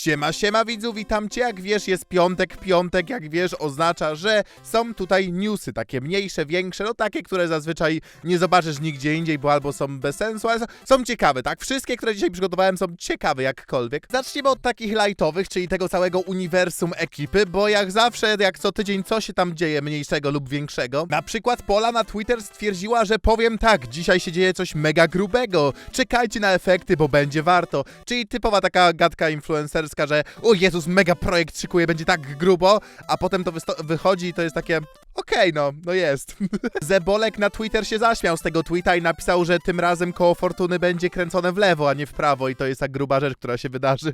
Siema, siema widzu, witam cię. Jak wiesz, jest piątek. Piątek, jak wiesz, oznacza, że są tutaj newsy, takie mniejsze, większe, no takie, które zazwyczaj nie zobaczysz nigdzie indziej, bo albo są bez sensu, ale są ciekawe, tak? Wszystkie, które dzisiaj przygotowałem, są ciekawe jakkolwiek. Zaczniemy od takich lightowych, czyli tego całego uniwersum ekipy, bo jak zawsze, jak co tydzień, co się tam dzieje, mniejszego lub większego. Na przykład Pola na Twitter stwierdziła, że powiem tak, dzisiaj się dzieje coś mega grubego. Czekajcie na efekty, bo będzie warto. Czyli typowa taka gadka influencerska, że o Jezus, mega projekt szykuje, będzie tak grubo, a potem to wychodzi i to jest takie okej, no, no jest. Zebolek na Twitter się zaśmiał z tego tweeta i napisał, że tym razem koło fortuny będzie kręcone w lewo, a nie w prawo i to jest ta gruba rzecz, która się wydarzy.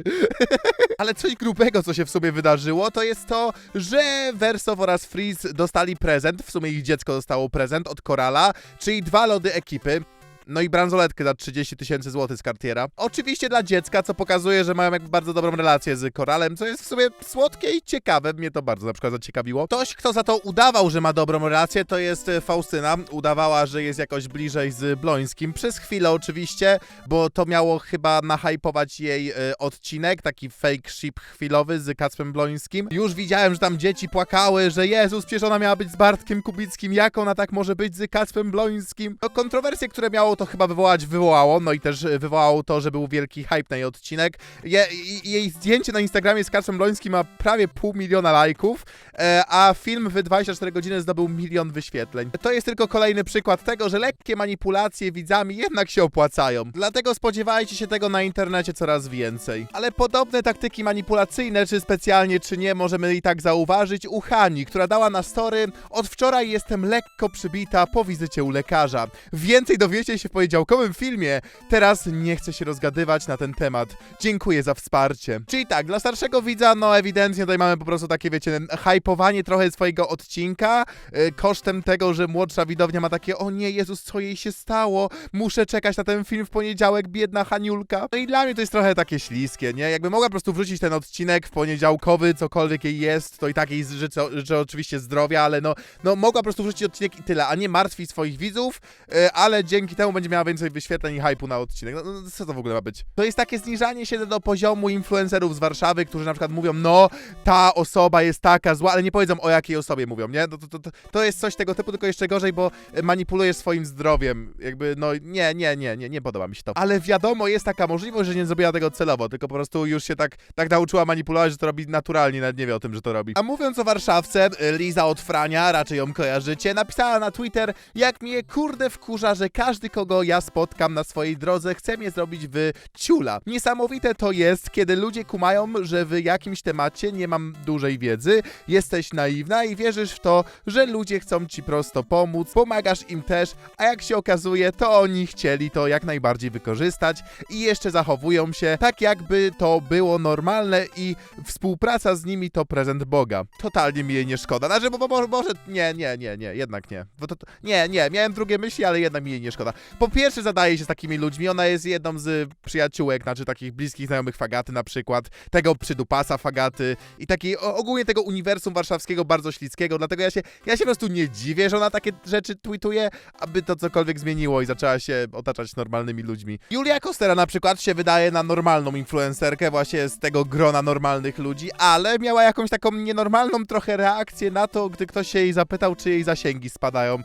Ale coś grubego, co się w sumie wydarzyło, to jest to, że Wersow oraz Freeze dostali prezent, w sumie ich dziecko dostało prezent od Korala, czyli dwa lody ekipy. No i bransoletkę za 30 tysięcy złotych z Cartiera. Oczywiście dla dziecka, co pokazuje, że mają jakby bardzo dobrą relację z Koralem, co jest w sumie słodkie i ciekawe. Mnie to bardzo na przykład zaciekawiło. Ktoś, kto za to udawał, że ma dobrą relację, to jest e, Faustyna. Udawała, że jest jakoś bliżej z Blońskim. Przez chwilę oczywiście, bo to miało chyba nahypować jej e, odcinek, taki fake ship chwilowy z Kacpem Blońskim. Już widziałem, że tam dzieci płakały, że Jezus, przecież ona miała być z Bartkiem Kubickim, jak ona tak może być z Kacpem Blońskim? No, kontrowersje, które miało to chyba wywołać, wywołało, no i też e, wywołało to, że był wielki hype na jej odcinek. Je, jej zdjęcie na Instagramie z Kacpem Blońskim ma prawie pół miliona lajków, e, a film w 24 godziny zdobył milion wyświetleń. To jest tylko kolejny przykład tego, że lekkie manipulacje widzami jednak się opłacają. Dlatego spodziewajcie się tego na internecie coraz więcej. Ale podobne taktyki manipulacyjne, czy specjalnie, czy nie, możemy i tak zauważyć u Hani, która dała na story Od wczoraj jestem lekko przybita po wizycie u lekarza. Więcej dowiecie się w poniedziałkowym filmie. Teraz nie chcę się rozgadywać na ten temat. Dziękuję za wsparcie. Czyli tak, dla starszego widza, no ewidentnie tutaj mamy po prostu takie, wiecie, hypowanie trochę swojego odcinka, y, kosztem tego, że młodsza widownia ma takie, o nie, Jezus, co jej się stało? Muszę czekać na ten film w poniedziałek, biedna Haniulka. No i dla mnie to jest trochę takie śliskie, nie? Jakby mogła po prostu wrzucić ten odcinek w poniedziałkowy, cokolwiek jej jest, to i tak jej życzę, życzę oczywiście zdrowia, ale no, no mogła po prostu wrzucić odcinek i tyle, a nie martwi swoich widzów, y, ale dzięki temu będzie miała więcej wyświetleń i hypu na odcinek. No, no co to w ogóle ma być? To jest takie zniżanie się do poziomu influencerów z Warszawy, którzy na przykład mówią, no, ta osoba jest taka zła, ale nie powiedzą o jakiej osobie mówią, nie? No, to, to, to, jest coś tego typu, tylko jeszcze gorzej, bo y, manipulujesz swoim zdrowiem. Jakby, no, nie, nie, nie, nie, nie podoba mi się to. Ale wiadomo, jest taka możliwość, że nie zrobiła tego celowo, tylko po prostu już się tak, tak nauczyła manipulować, że to robi naturalnie, nawet nie wie o tym, że to robi. A mówiąc o Warszawce, y, Liza od Frania, raczej ją kojarzycie, napisała na Twitter, jak mnie kurde wkurza, że każdy, kogo ja spotkam na swojej drodze, chce mnie zrobić w ciula. Niesamowite to jest, kiedy ludzie kumają, że w jakimś temacie nie mam dużej wiedzy, jesteś naiwna i wierzysz w to, że ludzie chcą ci prosto pomóc, pomagasz im też, a jak się okazuje, to oni chcieli to jak najbardziej wykorzystać i jeszcze zachowują się tak, jakby to było normalne i współpraca z nimi to prezent Boga. Totalnie mi jej nie szkoda. Znaczy, bo, bo może... Nie, nie, nie, nie, jednak nie. Bo to, nie, nie, miałem drugie myśli, ale jednak mi jej nie szkoda. Po pierwsze zadaje się z takimi ludźmi, ona jest jedną z przyjaciółek, znaczy takich bliskich znajomych Fagaty na przykład, tego przydupasa Fagaty i takiej ogólnie tego uniwersum warszawskiego bardzo ślickiego, dlatego ja się, ja się po prostu nie dziwię, że ona takie rzeczy tweetuje, aby to cokolwiek zmieniło i zaczęła się otaczać normalnymi ludźmi. Julia Kostera na przykład się wydaje na normalną influencerkę, właśnie z tego grona normalnych ludzi, ale miała jakąś taką nienormalną trochę reakcję na to, gdy ktoś się jej zapytał, czy jej zasięgi spadają.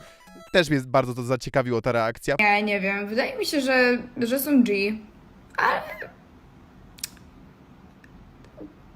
Też mnie bardzo to zaciekawiło, ta reakcja. Nie, nie wiem. Wydaje mi się, że, że są G. Ale.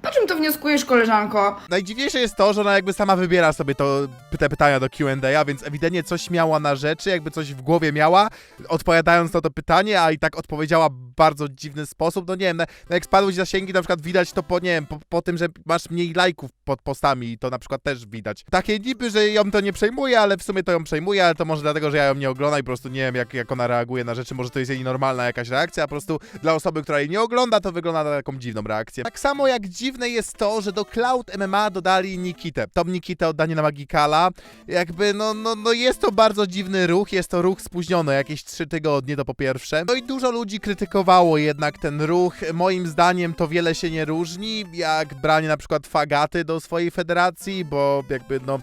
Po czym to wnioskujesz, koleżanko? Najdziwniejsze jest to, że ona jakby sama wybiera sobie to, te pytania do Q&A, więc ewidentnie coś miała na rzeczy, jakby coś w głowie miała, odpowiadając na to pytanie, a i tak odpowiedziała w bardzo dziwny sposób. No nie wiem, no, no jak spadły ci zasięgi, na przykład widać to po, nie wiem, po, po tym, że masz mniej lajków pod postami, to na przykład też widać. Takie niby, że ją to nie przejmuje, ale w sumie to ją przejmuje, ale to może dlatego, że ja ją nie oglądam i po prostu nie wiem, jak, jak ona reaguje na rzeczy, może to jest jej normalna jakaś reakcja, a po prostu dla osoby, która jej nie ogląda, to wygląda na taką dziwną reakcję. Tak samo jak dziwne jest to, że do Cloud MMA dodali Nikitę. Tą Nikitę oddanie na Magikala. Jakby, no, no, no jest to bardzo dziwny ruch, jest to ruch spóźniony, jakieś trzy tygodnie to po pierwsze. No i dużo ludzi krytykowało jednak ten ruch. Moim zdaniem to wiele się nie różni, jak branie na przykład Fagaty do swojej federacji, bo jakby, no,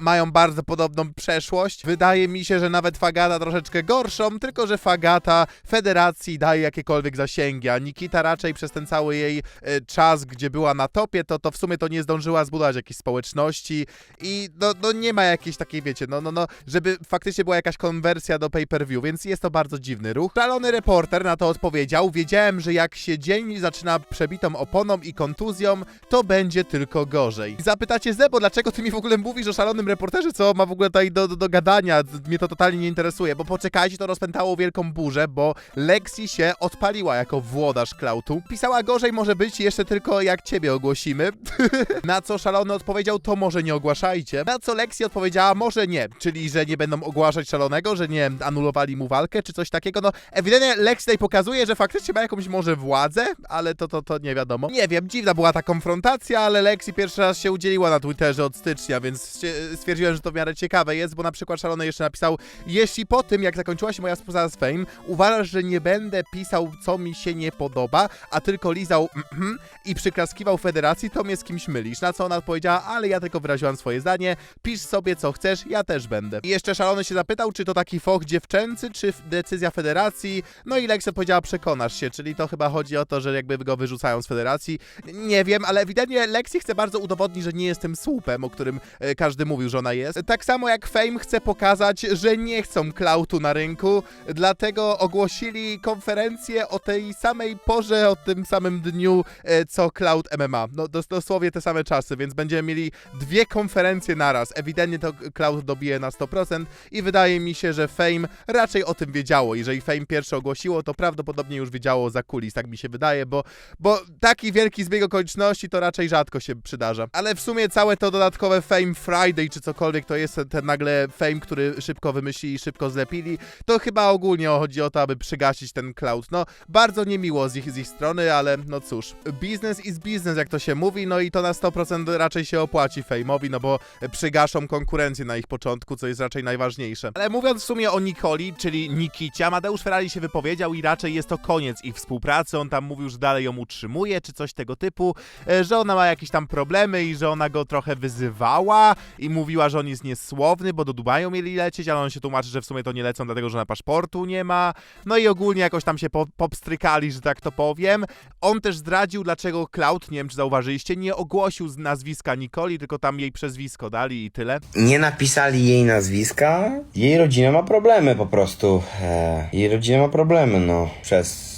mają bardzo podobną przeszłość. Wydaje mi się, że nawet Fagata troszeczkę gorszą, tylko że Fagata federacji daje jakiekolwiek zasięgi, a Nikita raczej przez ten cały jej e, czas, gdzie była na topie, to, to w sumie to nie zdążyła zbudować jakiejś społeczności i no, no nie ma jakiejś takiej, wiecie, no, no, no, żeby faktycznie była jakaś konwersja do pay-per-view, więc jest to bardzo dziwny ruch. Szalony reporter na to odpowiedział, wiedziałem, że jak się dzień zaczyna przebitą oponą i kontuzją, to będzie tylko gorzej. Zapytacie Zebo, dlaczego ty mi w ogóle mówisz o szalonym reporterze, co ma w ogóle tutaj do, do, do gadania, mnie to totalnie nie interesuje, bo poczekajcie, to rozpętało wielką burzę, bo Lexi się odpaliła jako włodarz Klautu. Pisała gorzej może być jeszcze tylko jak ciebie ogłosimy. Na co szalony odpowiedział, to może nie ogłaszajcie. Na co Lexi odpowiedziała, może nie, czyli że nie będą ogłaszać szalonego, że nie anulowali mu walkę, czy coś takiego. No, ewidentnie Lexi tutaj pokazuje, że faktycznie ma jakąś może władzę, ale to, to, to nie wiadomo. Nie wiem, dziwna była ta konfrontacja, ale Lexi pierwszy raz się udzieliła na Twitterze od stycznia, więc się- stwierdziłem, że to w miarę ciekawe jest, bo na przykład szalony jeszcze napisał, jeśli po tym, jak zakończyła się moja współpraca z Fame, uważasz, że nie będę pisał, co mi się nie podoba, a tylko lizał mhm i przyklaskiwał federacji, to mnie z kimś mylisz. Na co ona odpowiedziała, ale ja tylko wyraziłam swoje zdanie, pisz sobie co chcesz, ja też będę. I jeszcze szalony się zapytał, czy to taki foch dziewczęcy, czy decyzja federacji, no i Lexi powiedziała, przekonasz się, czyli to chyba chodzi o to, że jakby go wyrzucają z federacji. Nie wiem, ale ewidentnie Lexi chce bardzo udowodnić, że nie jest tym słupem, o którym e, każdy mówił, że ona jest. Tak samo jak Fame chce pokazać, że nie chcą klautu na rynku, dlatego ogłosili konferencję o tej samej porze, o tym samym dniu, e, co Cloud MMA. No dos dosłownie te same czasy, więc będziemy mieli dwie konferencje naraz. Ewidentnie to Cloud dobije na 100% i wydaje mi się, że Fame raczej o tym wiedziało. Jeżeli Fame pierwsze ogłosiło, to prawdopodobnie już wiedziało za kulis, tak mi się wydaje, bo, bo taki wielki zbieg okoliczności to raczej rzadko się przydarza. Ale w sumie całe to dodatkowe Fame Friday, czy cokolwiek to jest ten nagle Fame, który szybko wymyślili, szybko zlepili, to chyba ogólnie chodzi o to, aby przygasić ten cloud. No, bardzo niemiło z ich, z ich strony, ale no cóż. Business is business, jak to się mówi, no i to na 100% raczej się opłaci Fame'owi, no bo przygaszą konkurencję na ich początku, co jest raczej najważniejsze. Ale mówiąc w sumie o Nikoli, czyli Nikicia, Mateusz Ferrari się wypowiedział i raczej jest to koniec ich współpracy. On tam mówił, że dalej ją utrzymuje, czy coś tego typu, e, że ona ma jakieś tam problemy i że ona go trochę wyzywała i mówiła, że on jest niesłowny, bo do Dubaju mieli lecieć, ale on się tłumaczy, że w sumie to nie lecą, dlatego że na paszportu nie ma. No i ogólnie jakoś tam się po, popstrykali, że tak to powiem. On też zdradził, dlaczego Cloud, nie wiem czy zauważyliście, nie ogłosił nazwiska Nikoli, tylko tam jej przezwisko dali i tyle. nie napisali jej nazwiska. Jej rodzina ma problemy po prostu. E, jej rodzina ma problemy, no, przez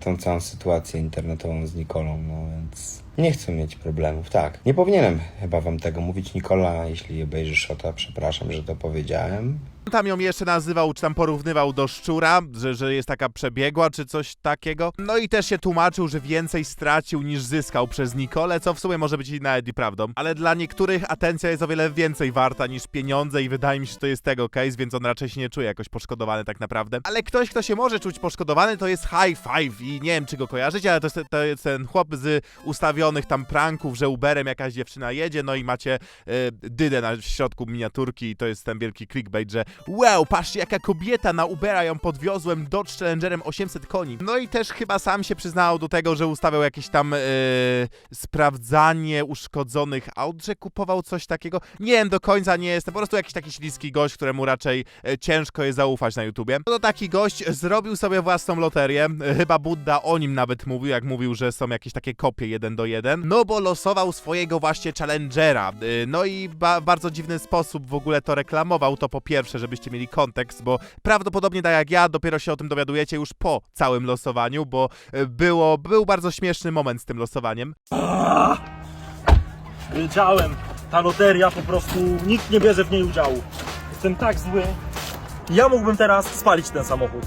tą całą sytuację internetową z Nikolą, no więc nie chcę mieć problemów, tak. Nie powinienem chyba wam tego mówić, Nikola, jeśli obejrzysz to, przepraszam, że to powiedziałem. Tam ją jeszcze nazywał, czy tam porównywał do szczura, że, że jest taka przebiegła, czy coś takiego. No i też się tłumaczył, że więcej stracił niż zyskał przez Nikolę, co w sumie może być i nawet i prawdą. Ale dla niektórych atencja jest o wiele więcej warta niż pieniądze i wydaje mi się, że to jest tego case, więc on raczej się nie czuje jakoś poszkodowany tak naprawdę. Ale ktoś, kto się może czuć poszkodowany, to jest High Five i nie wiem, czy go kojarzycie, ale to jest, to jest ten chłop z ustawionych tam pranków, że Uberem jakaś dziewczyna jedzie, no i macie e, dydę na środku miniaturki i to jest ten wielki clickbait, że wow, patrzcie jaka kobieta na Ubera ją podwiozłem Dodge Challengerem 800 koni. No i też chyba sam się przyznał do tego, że ustawiał jakieś tam e, sprawdzanie uszkodzonych aut, że kupował coś takiego. Nie wiem, do końca nie jestem, po prostu jakiś taki śliski gość, któremu raczej e, ciężko jest zaufać na YouTubie. No to taki gość zrobił sobie własną loterię, chyba Budda o nim nawet mówił, jak mówił, że są jakieś takie kopie jeden do jeden, no bo losował swojego właśnie Challengera. E, No i ba- bardzo dziwny sposób w ogóle to reklamował, to po pierwsze, żebyście mieli kontekst, bo prawdopodobnie tak jak ja, dopiero się o tym dowiadujecie już po całym losowaniu, bo e, było, był bardzo śmieszny moment z tym losowaniem. Wiedziałem, ta loteria po prostu nikt nie bierze w niej udziału. Jestem tak zły. Ja mógłbym teraz spalić ten samochód,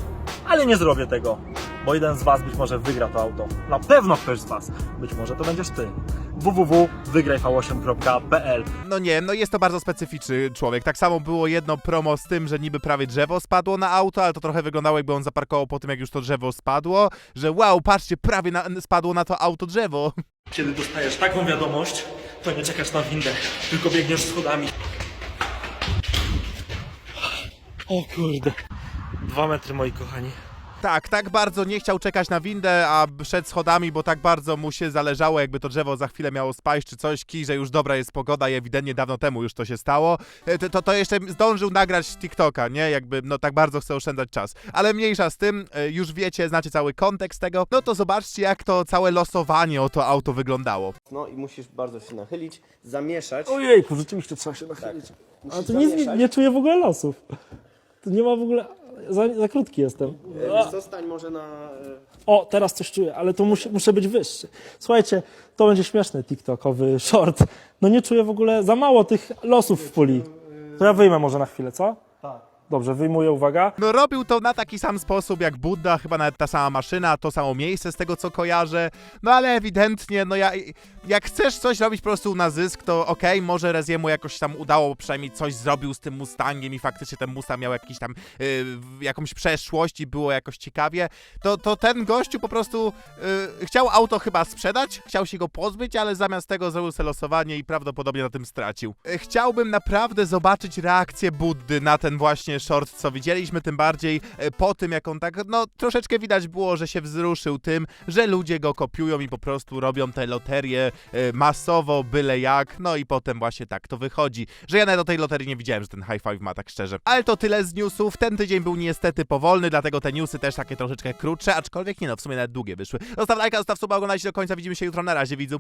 ale nie zrobię tego, bo jeden z Was być może wygra to auto. Na pewno ktoś z Was. Być może to będziesz Ty. www.wygrajv8.pl No nie, no jest to bardzo specyficzny człowiek. Tak samo było jedno promo z tym, że niby prawie drzewo spadło na auto, ale to trochę wyglądało jakby on zaparkował po tym, jak już to drzewo spadło, że wow, patrzcie, prawie na, spadło na to auto drzewo. Kiedy dostajesz taką wiadomość, to nie czekasz na windę, tylko biegniesz schodami. O kurde. Dwa metry, moi kochani. Tak, tak bardzo nie chciał czekać na windę, a szedł schodami, bo tak bardzo mu się zależało, jakby to drzewo za chwilę miało spaść czy coś, kij, że już dobra jest pogoda i ewidentnie dawno temu już to się stało. E, To, to, to jeszcze zdążył nagrać TikToka, nie? Jakby, no tak bardzo chce oszczędzać czas. Ale mniejsza z tym, e, już wiecie, znacie cały kontekst tego, no to zobaczcie, jak to całe losowanie o to auto wyglądało. No i musisz bardzo się nachylić, zamieszać. Ojejku, rzeczywiście trzeba się nachylić. Musisz Ale to nic, zamieszać. nie czuję w ogóle losów. To nie ma w ogóle... Za, za krótki jestem. E, Wiesz co, stań może na... e, O, teraz coś czuję, ale to muszę, muszę być wyższy. Słuchajcie, to będzie śmieszny TikTokowy short. No nie czuję w ogóle za mało tych losów w puli. To ja wyjmę może na chwilę, co? Tak. Dobrze, wyjmuję, uwaga. No robił to na taki sam sposób jak Budda, chyba nawet ta sama maszyna, to samo miejsce z tego co kojarzę. No ale ewidentnie, no ja, jak chcesz coś robić po prostu na zysk, to okej, może Reziemu jakoś tam udało, przynajmniej coś zrobił z tym Mustangiem i faktycznie ten Mustang miał jakiś tam, yy, jakąś przeszłość i było jakoś ciekawie. To, to ten gościu po prostu yy, chciał auto chyba sprzedać, chciał się go pozbyć, ale zamiast tego zrobił sobie losowanie i prawdopodobnie na tym stracił. Yy, Chciałbym naprawdę zobaczyć reakcję Buddy na ten właśnie short, co widzieliśmy, tym bardziej e, po tym, jak on tak, no troszeczkę widać było, że się wzruszył tym, że ludzie go kopiują i po prostu robią te loterie e, masowo, byle jak, no i potem właśnie tak to wychodzi, że ja nawet do tej loterii nie widziałem, że ten high five ma, tak szczerze. Ale to tyle z newsów, ten tydzień był niestety powolny, dlatego te newsy też takie troszeczkę krótsze, aczkolwiek nie no, w sumie nawet długie wyszły. Zostaw lajka, zostaw suba, oglądajcie do końca, widzimy się jutro, na razie widzu.